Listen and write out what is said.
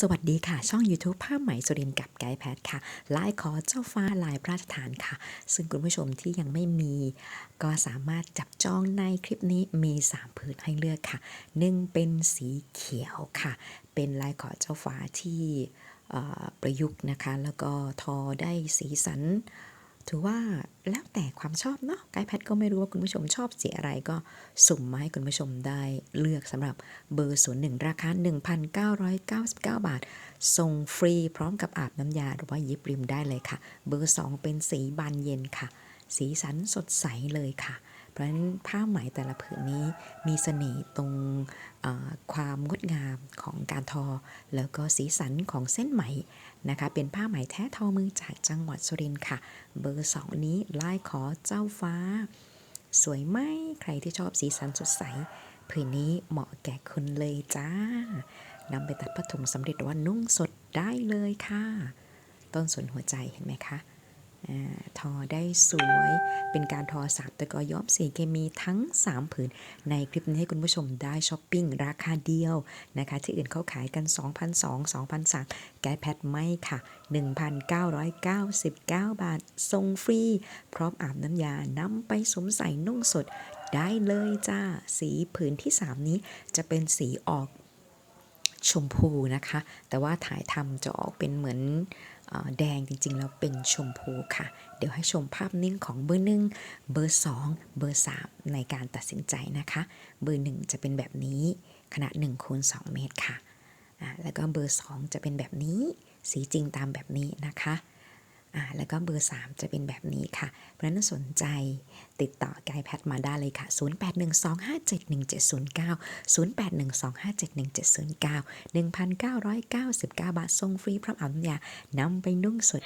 สวัสดีค่ะ ช่อง YouTube ผ้าไหมสุรินกับไกด์แพทค่ะลายขอเจ้าฟ้าลายพระราชทานค่ะ ซึ่งคุณผู้ชมที่ยังไม่มี ก็สามารถจับจองในคลิปนี้มี 3 ผืนให้เลือกค่ะหนึ่งเป็นสีเขียวค่ะ เป็นลายขอเจ้าฟ้าที่ประยุกต์นะคะ แล้วก็ทอได้สีสัน ถือว่าแล้วแต่ความชอบเนาะไกด์แพทก็ไม่รู้ว่าคุณผู้ชมชอบสีอะไรก็สุ่มมาให้คุณผู้ชมได้เลือกสำหรับเบอร์ศูนย์หนึ่งราคา 1,999 บาท ส่งฟรีพร้อมกับอาบน้ำยาหรือว่ายิบริมได้เลยค่ะ เบอร์ 2 เป็นสีบานเย็นค่ะ สีสันสดใสเลยค่ะ เพราะฉะนั้นผ้าไหมแต่ละผืนนี้มีเสน่ห์ตรงความงดงามของการทอ แล้วก็สีสันของเส้นไหมนะคะ เป็นผ้าไหมแท้ทอมือจากจังหวัดสุรินทร์ค่ะ เบอร์2นี้ลายขอเจ้าฟ้า สวยไหมใครที่ชอบสีสันสดใสผืนนี้เหมาะแก่คุณเลยจ้านำไปตัดผ้าถุงสำเร็จว่านุ่งสดได้เลยค่ะ ต้นสนหัวใจเห็นไหมคะอา อได้สวย เป็นการทอสามตะกอย้อมสีเคมีทั้ง 3 ผืน ในคลิปนี้ให้คุณผู้ชมได้ช้อปปิ้งราคาเดียวนะคะ ที่อื่นเขาขายกัน2,200 2,300แก้แพทไม่ค่ะ 1,999 บาทส่งฟรี พร้อมอาบน้ำยานำไปสวมใส่นุ่งสดได้เลยจ้า สีผืนที่ 3 นี้จะเป็นสีออกชมพูนะคะ แต่ว่าถ่ายทำจะออกเป็นเหมือน แดงจริงๆ แล้วเป็นชมพูค่ะ เดี๋ยวให้ชมภาพนิ่งของเบอร์หนึ่งเบอร์2เบอร์3ในการตัดสินใจนะคะ เบอร์1จะเป็นแบบนี้ขนาด1คูณ2เมตรค่ะ แล้วก็เบอร์ 2 จะเป็นแบบนี้ สีจริงตามแบบนี้นะคะ อ่าแล้วก็เบอร์ 3 จะเป็นแบบนี้ค่ะ เพราะฉะนั้นสนใจติดต่อไกด์แพทมาได้เลยค่ะ 0812571709 0812571709 1,999 บาทส่งฟรีพร้อมอาบน้ำยานำไปนุ่งสด